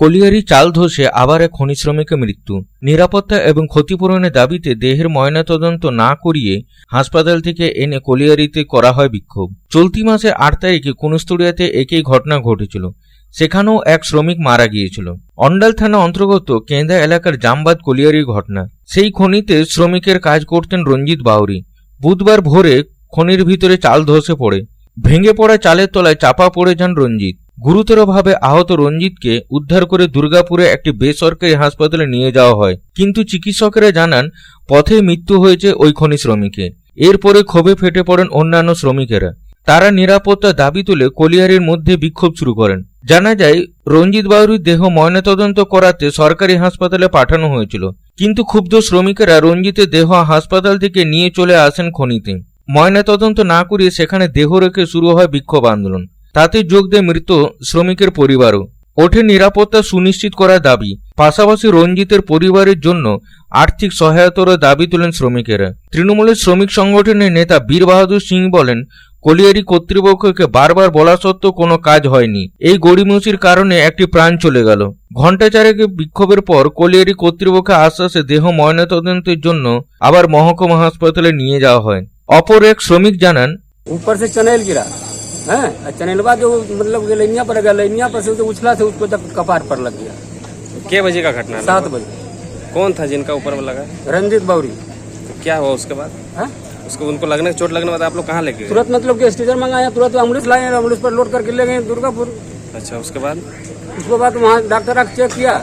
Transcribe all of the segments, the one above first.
Colliery চাল ধসে আবার এক খনি শ্রমিকের মৃত্যু। নিরাপত্তা এবং ক্ষতিপূরণের দাবিতে দেহের ময়নাতদন্ত না করিয়ে হাসপাতাল থেকে এনে কলিয়ারিতে করা হয় বিক্ষোভ। চলতি মাসে আট তারিখে কুনুস্তুড়িয়াতে একই ঘটনা ঘটেছিল। সেখানেও এক শ্রমিক মারা গিয়েছিল। অন্ডাল থানা অন্তর্গত কেন্দা এলাকার জামবাদ কলিয়ারির ঘটনা। সেই খনিতে শ্রমিকের কাজ করতেন রঞ্জিত বাউরি। বুধবার ভোরে খনির ভিতরে চাল ধসে পড়ে। ভেঙে পড়া চালের তলায় চাপা পড়ে যান রঞ্জিত। গুরুতরভাবে আহত রঞ্জিতকে উদ্ধার করে দুর্গাপুরে একটি বেসরকারি হাসপাতালে নিয়ে যাওয়া হয়। কিন্তু চিকিৎসকেরা জানান, পথে মৃত্যু হয়েছে ওই খনি শ্রমিকের এরপরে ক্ষোভে ফেটে পড়েন অন্যান্য শ্রমিকেরা। তারা নিরাপত্তা দাবি তুলে কলিয়ারির মধ্যে বিক্ষোভ শুরু করেন। জানা যায়, রঞ্জিত বাউরির দেহ ময়নাতদন্ত করাতে সরকারি হাসপাতালে পাঠানো হয়েছিল। কিন্তু ক্ষুব্ধ শ্রমিকেরা রঞ্জিতের দেহ হাসপাতাল থেকে নিয়ে চলে আসেন খনিতে। ময়নাতদন্ত না করিয়ে সেখানে দেহ রেখে শুরু হয় বিক্ষোভ আন্দোলন। তাতে যোগ দেয় মৃত শ্রমিকের পরিবারও। কঠিন নিরাপত্তা সুনিশ্চিত করার দাবি। পাশাপাশি রঞ্জিতের পরিবারের জন্য আর্থিক সহায়তারও দাবি তোলেন শ্রমিকেরা। তৃণমূলের শ্রমিক সংগঠনের নেতা বীর বাহাদুর সিং বলেন, কলিয়ারি কর্তৃপক্ষকে বারবার বলা সত্ত্বেও কোনো কাজ হয়নি। এই গড়িমসির কারণে একটি প্রাণ চলে গেল। ঘণ্টা চারেক বিক্ষোভের পর কলিয়ারি কর্তৃপক্ষ আশ্বাসে দেহ ময়নাতদন্তের জন্য আবার মহকুমা হাসপাতালে নিয়ে যাওয়া হয়। অপর এক শ্রমিক জানান, উপর চলে है? चनेलवा जो मतलब गलैनिया पर गलैनिया पर से जो उछला से उसको तक कपार पर लग गया। क्या बजे का घटना सात बजे। कौन था जिनका ऊपर में लगा? रंजीत बावरी। तो क्या हुआ उसके बाद? है? उसको उनको लगने चोट लगने बाद आप लोग कहाँ लेके गए? तुरंत मतलब कि स्टेशन मंगाया तुरंत एंबुलेंस लाए एंबुलेंस पर लोड करके ले गए दुर्गापुर। अच्छा उसके बाद? उसके बाद वहाँ डॉक्टर आके चेक किया।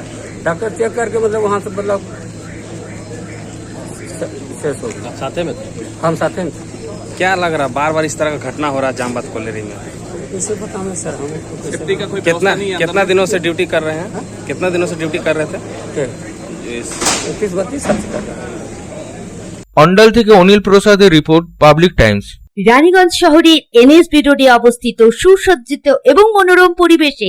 डॉक्टर चेक करके मतलब वहाँ से मतलब शेष हो गया। साथे में हम साथ में। क्या लग रहा है बार बार इस तरह का घटना हो रहा है जामबाद कोलेरी में कैसे पता हमें सर हमें तो कैसे कितना कितना दिनों से ड्यूटी कर रहे हैं कितना दिनों से ड्यूटी कर रहे थे के इस- इक्कीस बत्तीस साल से कर रहा है অন্ডাল থেকে অনিল প্রসাদের রিপোর্ট পাবলিক টাইমস রানীগঞ্জ শহরের এনএসবি রোডে অবস্থিত সুসজ্জিত এবং মনোরম পরিবেশে